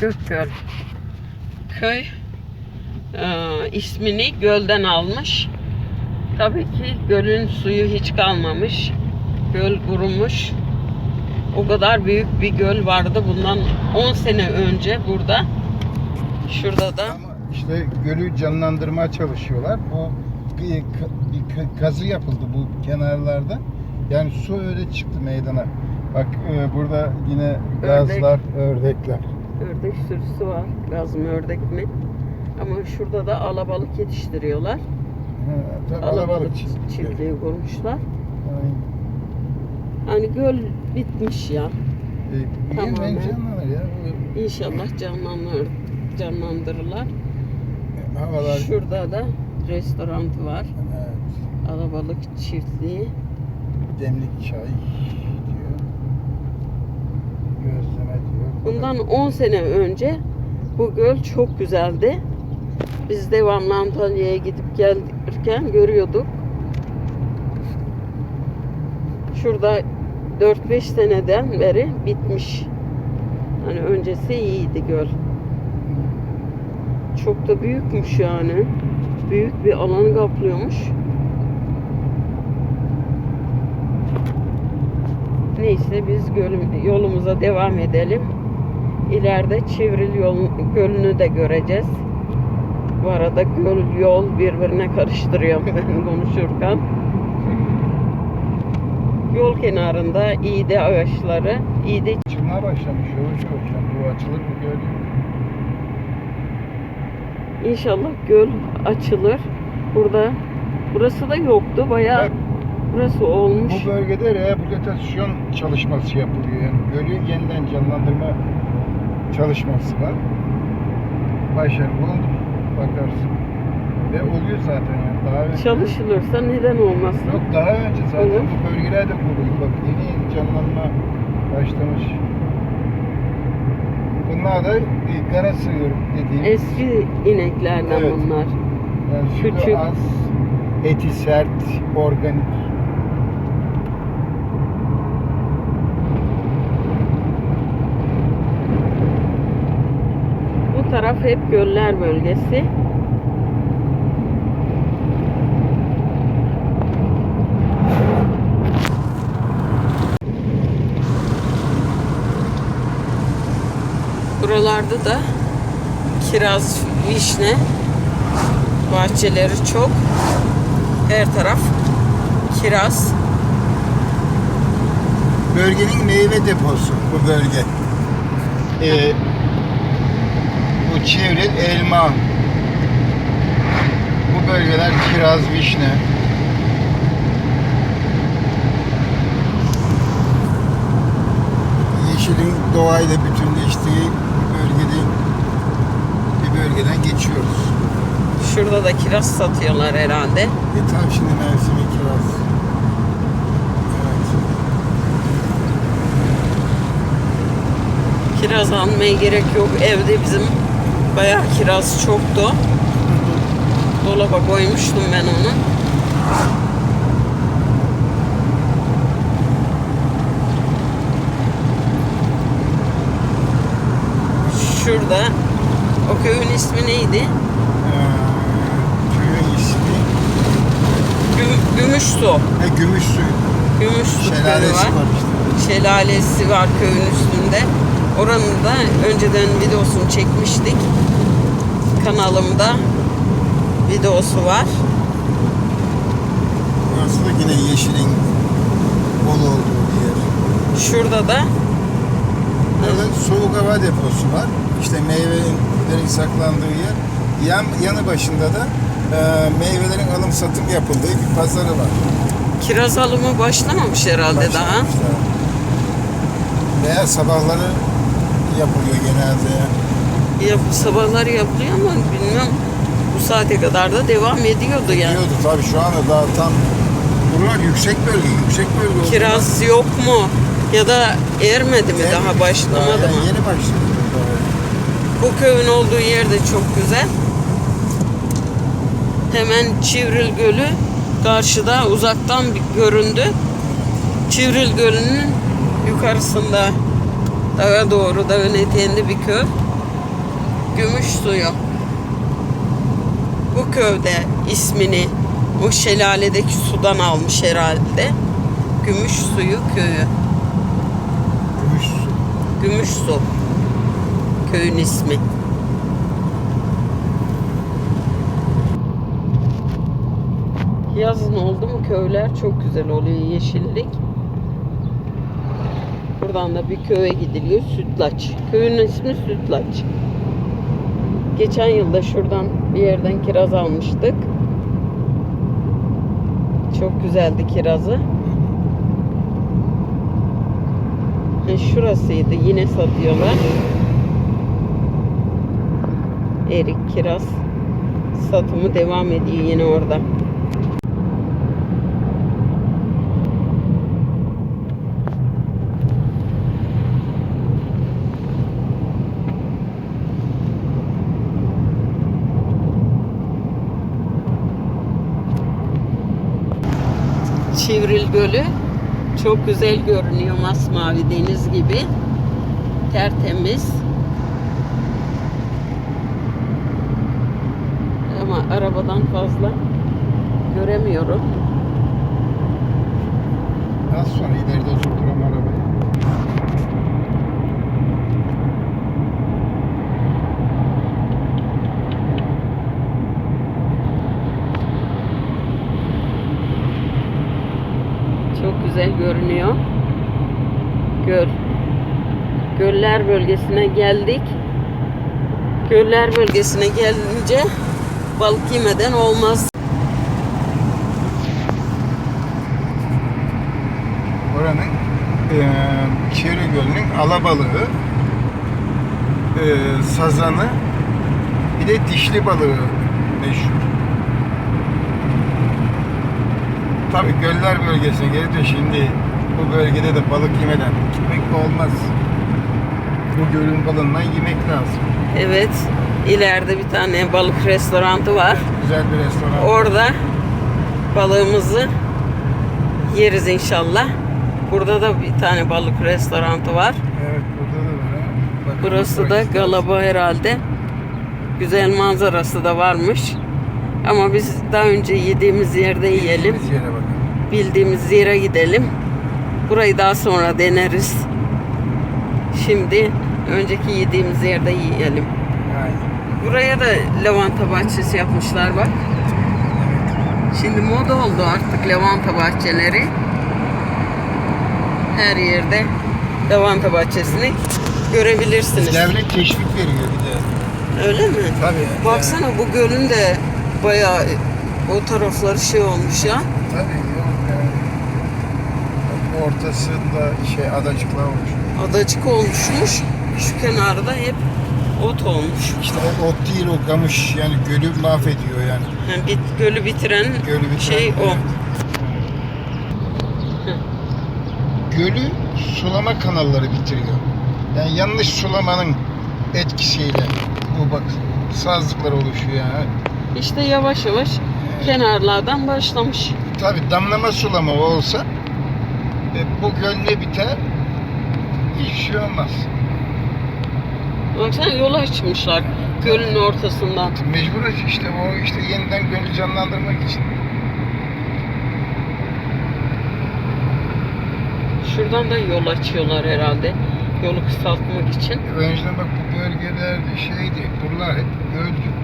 Gökgöl. Köy e, ismini gölden almış. Tabii ki gölün suyu hiç kalmamış. Göl kurumuş. O kadar büyük bir göl vardı bundan 10 sene önce burada. Şurada da Ama işte gölü canlandırmaya çalışıyorlar. Bu bir, bir ka- kazı yapıldı bu kenarlarda. Yani su öyle çıktı meydana. Bak e, burada yine gazlar, ördekler. Ördek sürüsü var. Mı ördek mi? Ama şurada da alabalık yetiştiriyorlar. Tabii Alabalık çiftliği kurmuşlar. Aynen. Hani göl bitmiş ya. E, canlanır ya. İnşallah canlanır, canlandırırlar. e, havalar. Şurada da restoran var. Evet. Alabalık çiftliği. Demlik çay diyor. Diyor. Bundan 10 sene önce bu göl çok güzeldi. Biz devamlı Antalya'ya gidip gelirken görüyorduk. Şurada 4-5 seneden beri bitmiş. Hani öncesi iyiydi göl. Çok da büyükmüş yani. Büyük bir alanı kaplıyormuş. Neyse biz gölüm, yolumuza devam edelim. İleride Çivril yol, gölünü de göreceğiz. Bu arada göl yol birbirine karıştırıyorum ben konuşurken. Yol kenarında iğde ağaçları, iğde Açılmaya başlamış yavaş yavaş. Bu açılır mı göl? İnşallah göl açılır. Burada burası da yoktu. Bayağı Bak, burası olmuş. Bu bölgede rehabilitasyon çalışması yapılıyor. Yani gölü yeniden canlandırma çalışması var. Başarılı oldu. Bakarsın. Ve oluyor zaten yani. Daha önce, Çalışılırsa neden olmasın? Yok daha önce zaten Olur. bu bölgeler de kuruluyor. Bak yeni yeni canlanma başlamış. Bunlar da bir kara sığır dediğim. Eski ineklerden Evet. bunlar. yani sütü küçük. az, eti sert, organik. Bu taraf hep göller bölgesi. Buralarda da kiraz, vişne bahçeleri çok. Her taraf kiraz. Bölgenin meyve deposu bu bölge. Ee, bu çevril elma. Bu bölgeler kiraz, vişne. Yeşilin doğayla bütünleştiği bir bölgede bir bölgeden geçiyoruz. Şurada da kiraz satıyorlar herhalde. E tam şimdi mevsimi kiraz. Kiraz almaya gerek yok. Evde bizim bayağı kiraz çoktu. Dolaba koymuştum ben onu. Şurada o köyün ismi neydi? Ee, köyün ismi Güm- Gümüşsu. e, gümüş suyu. Gümüşsu köyü Şelalesi var. var işte. Şelalesi var köyün üstünde. Oranın da önceden videosunu çekmiştik. Kanalımda videosu var. Burası da yine yeşilin bol olduğu bir yer. Şurada da Burada soğuk hava deposu var. İşte meyvelerin saklandığı yer. Yan, yanı başında da e, meyvelerin alım satım yapıldığı bir pazarı var. kiraz alımı başlamamış herhalde daha. Başlamışlar. Veya sabahları yapılıyor genelde. Ya sabahları yapılıyor ama bilmiyorum bu saate kadar da devam ediyordu yani. Diyordu tabii şu anda daha tam Buralar yüksek bölge, yüksek bölge. olduğu Kiraz yok mu? Ya da ermedi mi? Daha başlamadı daha mı? Yeni başladı. Bu köyün olduğu yer de çok güzel. Hemen Çivril Gölü karşıda uzaktan bir göründü. Çivril Gölü'nün yukarısında dağa doğru dağın eteğinde bir köy. Gümüş suyu. Bu köyde ismini o şelaledeki sudan almış herhalde. Gümüş suyu köyü. Gümüş su. Gümüş su. Köyün ismi. Yazın oldu mu köyler çok güzel oluyor yeşillik. Buradan da bir köye gidiliyor Sütlaç. Köyün ismi Sütlaç. Geçen yılda şuradan bir yerden kiraz almıştık. Çok güzeldi kirazı. E, şurasıydı. Yine satıyorlar. Erik, kiraz satımı devam ediyor yine orada. Çivril Gölü çok güzel görünüyor masmavi deniz gibi. Tertemiz. Ama arabadan fazla göremiyorum. Az sonra ileride oturturum arabayı. Çok güzel görünüyor. Göl. Göller bölgesine geldik. Göller bölgesine gelince balık yemeden olmaz. Oranın eee Çevre Gölü'nün alabalığı, eee sazanı, bir de dişli balığı meşhur. Tabii göller bölgesine gelip de şimdi bu bölgede de balık yemeden gitmek olmaz. Bu gölün balığından yemek lazım. Evet. ileride bir tane balık restoranı var. Güzel bir restoran. Orada balığımızı yeriz inşallah. Burada da bir tane balık restoranı var. Evet burada da var. Bakın Burası da Galaba herhalde. Güzel manzarası da varmış. Ama biz daha önce yediğimiz yerde yiyelim. Yere. Bildiğimiz yere gidelim. Burayı daha sonra deneriz. Şimdi önceki yediğimiz yerde yiyelim. Aynen. Buraya da lavanta bahçesi yapmışlar bak. Şimdi moda oldu artık lavanta bahçeleri. Her yerde lavanta bahçesini görebilirsiniz. Devlet teşvik veriyor bir de. Öyle mi? Tabii. Baksana bu gölün de bayağı o tarafları şey olmuş ya. Tabii yani. Ortasında şey adacıklar olmuş. Adacık olmuşmuş. Şu kenarda hep ot olmuş. İşte o ot değil o kamış yani gölü mahvediyor yani. Yani bit, gölü bitiren Gölü bir şey o. Gölü sulama kanalları bitiriyor. Yani yanlış sulamanın etkisiyle bu bak sazlıklar oluşuyor yani. İşte yavaş yavaş kenarlardan başlamış. Tabii damlama sulama olsa e, bu göl ne biter? Hiçbir şey olmaz. Baksana yol açmışlar gölün ortasından. Mecbur işte o işte yeniden gölü canlandırmak için. Şuradan da yol açıyorlar herhalde. Yolu kısaltmak için. Önceden bak bu bölgelerde şeydi, buralar hep göldü.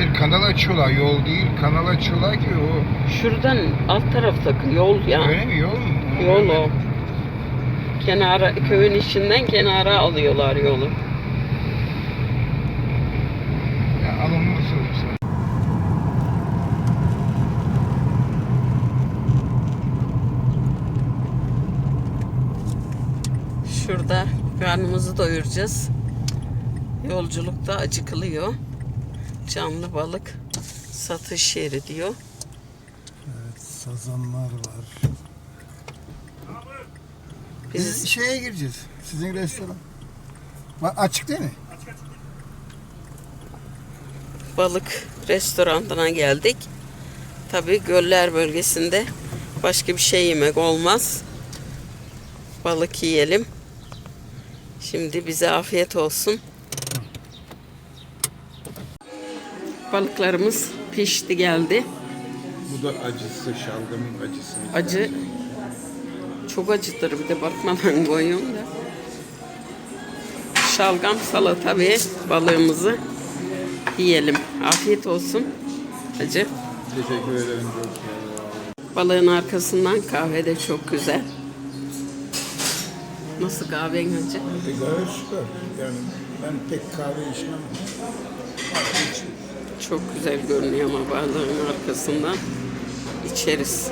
Hayır kanal açıyorlar, yol değil. Kanal açıyorlar ki o. Şuradan alt taraftaki yol ya. Öyle mi yol mu? Yol o. Kenara, köyün içinden kenara alıyorlar yolu. Ya alınması olursa. Şurada karnımızı doyuracağız. Yolculukta acıkılıyor. Canlı balık satış yeri diyor. Evet, sazanlar var. Biz Biz şeye gireceğiz. Sizin restoran. Bak açık değil mi? balık restoranına geldik. Tabii göller bölgesinde başka bir şey yemek olmaz. Balık yiyelim. Şimdi bize afiyet olsun. Balıklarımız pişti geldi. Bu da acısı, şalgamın acısı. Acı çok acıdır bir de bakmadan koyuyorum da. Şalgam, salata ve balığımızı yiyelim. Afiyet olsun. Acı. Teşekkür ederim. Balığın arkasından kahve de çok güzel. Nasıl kahven hacı? E, gayet süper. Yani ben pek kahve içmem. Çok güzel görünüyor ama balığın arkasından içeriz.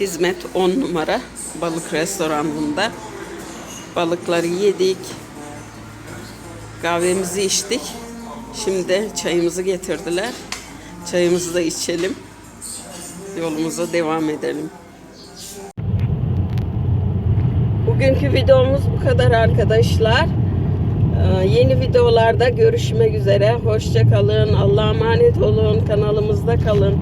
Hizmet 10 numara balık restoranında. Balıkları yedik. Kahvemizi içtik. Şimdi çayımızı getirdiler. Çayımızı da içelim. Yolumuza devam edelim. Bugünkü videomuz bu kadar arkadaşlar. Ee, Yeni videolarda görüşmek üzere. Hoşça kalın. Allah'a emanet olun. Kanalımızda kalın.